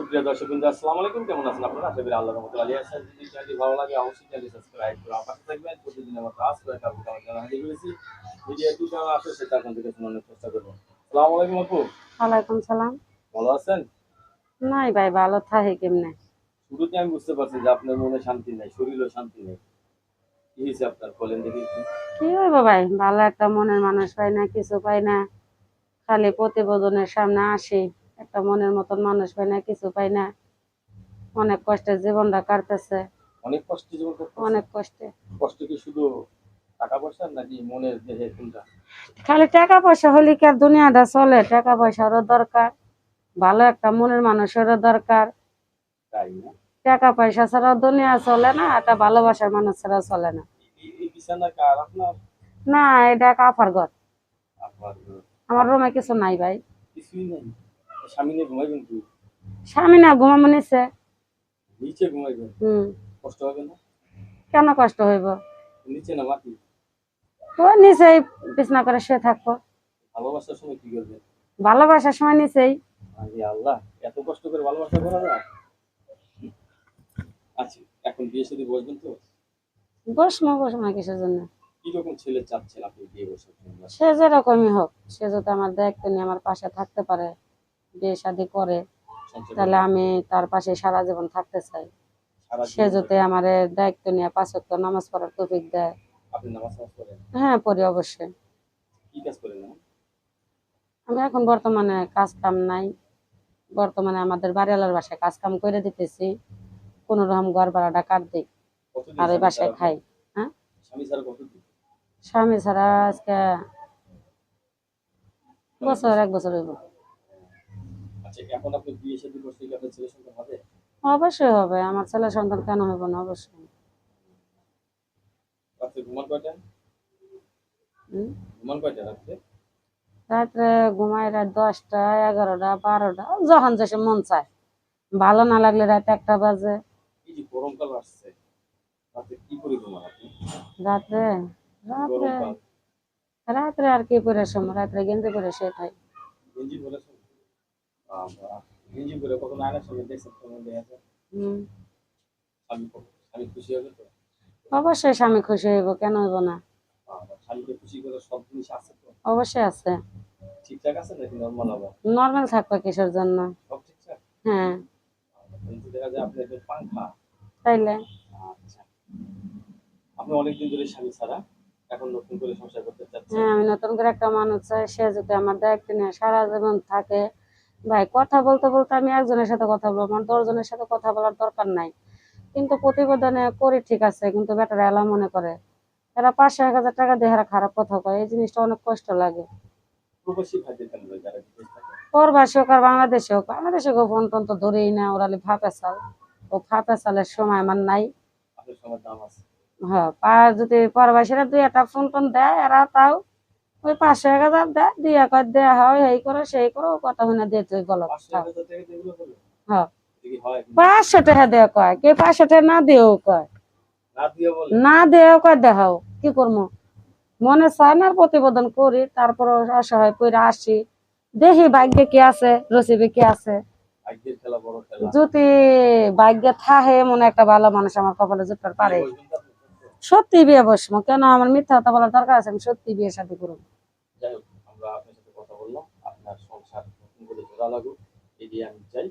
সুপ্রিয় দর্শক বিন্দু আসসালামু আলাইকুম। কেমন আছেন আপনারা? আশা করি আল্লাহর রহমতে ভালো আছেন। যদি চ্যানেলটি ভালো লাগে অবশ্যই চ্যানেলটি সাবস্ক্রাইব করে আমার থাকবেন। প্রতিদিনের মতো আজ করে কাপড় কাপড় জানা হাজির করেছি ভিডিও একটু কেমন আসে সেটা আপনার থেকে শোনানোর চেষ্টা করব। আসসালামু আলাইকুম আপু। ওয়ালাইকুম সালাম। ভালো আছেন? নাই ভাই ভালো থাকে কেমনে? শুরুতে আমি বুঝতে পারছি যে আপনার মনে শান্তি নেই শরীরও শান্তি নেই। কি হয়েছে আপনার বলেন দেখি কি হইব ভাই ভালো একটা মনের মানুষ পাই না কিছু পাই না। খালি প্রতিবেদনের সামনে আসি। একটা মনের মতন মানুষ পাই না কিছু পাই না। অনেক কষ্টে জীবনটা কাটতেছে। অনেক কষ্ট জীবন অনেক কষ্টে। কষ্ট কি শুধু টাকা পয়সা নাকি মনের দেহে কোনটা? খালি টাকা পয়সা হলে কি আর দুনিয়াটা চলে? টাকা পয়সারও দরকার ভালো একটা মনের মানুষেরও দরকার। তাই না? টাকা পয়সা ছাড়া দুনিয়া চলে না একটা ভালোবাসার মানুষ ছাড়া চলে না। এই- এই বিছানা কার? আপনার? না এটা কাফার ঘর। আমার রুমে কিছু নাই ভাই। কিছুই নেই? স্বামী নিয়ে ঘুমাইবেন কি? স্বামী না ঘুমাবো নিচে। নিচে ঘুমাইবেন? হম। কষ্ট হবে না? কেন কষ্ট হইব? নিচে না মাটি? ওই নিচেই বিছনা করে শুয়ে থাকব। ভালোবাসার সময় কি করবেন ভালোবাসার সময় নিচেই। আরে আল্লাহ এত কষ্ট করে ভালোবাসা করা যায়? আচ্ছা এখন বিয়ে সাথে বসবেন তো? বসমো বসমো কিসের জন্য? কি রকম ছেলে চাচ্ছেন আপনি বিয়ে বসার জন্য? সে যেরকমই হোক সে যদি আমার দায়িত্ব নিয়ে আমার পাশে থাকতে পারে। বিয়ে শাদি করে তাহলে আমি তার পাশে সারা জীবন থাকতে চাই। সে যদি আমার দায়িত্ব নিয়ে পাঁচ ওয়াক্ত নামাজ পড়ার তৌফিক দেয়। হ্যাঁ পড়ি অবশ্যই। আমি এখন বর্তমানে কাজ কাম নাই। বর্তমানে আমাদের বাড়িওয়ালার বাসায় কাজ কাম করে দিতেছি। কোনো রকম ঘর ভাড়াটা কাট দিই আর ওই বাসায় খাই। হ্যাঁ? স্বামী ছাড়া আজকে বছর এক বছর হইব। এখন আপনি বিয়ে করতে আপনার ছেলে সন্তান হবে? অবশ্যই হবে। আমার ছেলে সন্তান কেন হবে না? অবশ্যই। রাত্রে ঘুমান কয়টা? ঘুমান কয়টা রাত্রে? রাত্রে ঘুমাই রাত দশটা এগারোটা বারোটা যখন যেসে মন চায়। ভালো না লাগলে রাত একটা বাজে। গরমকাল আসছে রাতে কি করে ঘুমান আপনি? রাত্রে আর কি করে সময় রাত্রে গেঞ্জি করে সেটাই। গেঞ্জি করে কখনো আয়নার সামনে দেখছেন হম। স্বামী স্বামী খুশি হবে তো? অবশ্যই স্বামী খুশি হইব কেন হইব না? স্বামীকে খুশি করে সব জিনিস আছে তো? অবশ্যই আছে। ঠিকঠাক আছে নাকি নর্মাল আবার? নর্মাল থাকবে কিসের জন্য? সব ঠিকঠাক? হ্যাঁ। কিন্তু দেখা যায় আপনি একজন পাংখা তাইলে? আচ্ছা। আপনি অনেকদিন ধরে স্বামী ছাড়া এখন নতুন করে সংসার করতে চাচ্ছেন। হ্যাঁ আমি নতুন করে একটা মানুষ চাই সে যদি আমার দায়িত্ব নিয়ে সারা জীবন থাকে ভাই কথা বলতে বলতে আমি একজনের সাথে কথা বলব আমার দশজনের সাথে কথা বলার দরকার নাই। কিন্তু প্রতিবেদনে করি ঠিক আছে কিন্তু বেটারা এলা মনে করে। এরা পাঁচশো এক হাজার টাকা দিয়ে এরা খারাপ কথা কয় এই জিনিসটা অনেক কষ্ট লাগে। প্রবাসী হোক আর বাংলাদেশে হোক বাংলাদেশে হোক ফোন টোন তো ধরেই না ওরা ফাঁপে চাল ও ফাঁপে চালের সময় আমার নাই। হ্যাঁ আর যদি প্রবাসীরা দুই একটা ফোন টোন দেয় এরা তাও ওই পাঁচশো এক হাজার দেয় দুই এক হাজার দেওয়া হয় এই করো সেই করো কথা শুনে দিয়ে তুই বলো দিয়ে হ্যাঁ হয় পাঁচশো টাকা দেওয়া কয় কে পাঁচশো টাকা না দিয়েও কয়। না দিয়ে বলে? কয় দেখাও কি করব মনে চায় না প্রতিবেদন করি তারপর অসহায় করে আসি। দেখি ভাগ্যে কি আছে রসিবে কি আছে। যদি ভাগ্যে থাহে মনে একটা ভালো মানুষ আমার কপালে জুটতে পারে? সত্যি বিয়ে বসবো। কেন? আমার মিথ্যা কথা বলার দরকার আছে, আমি সত্যি বিয়ে সাথে করব। যাই হোক, আমরা আপনার সাথে কথা বললাম, আপনার সংসার নতুন করে জোড়া লাগুক আমি চাই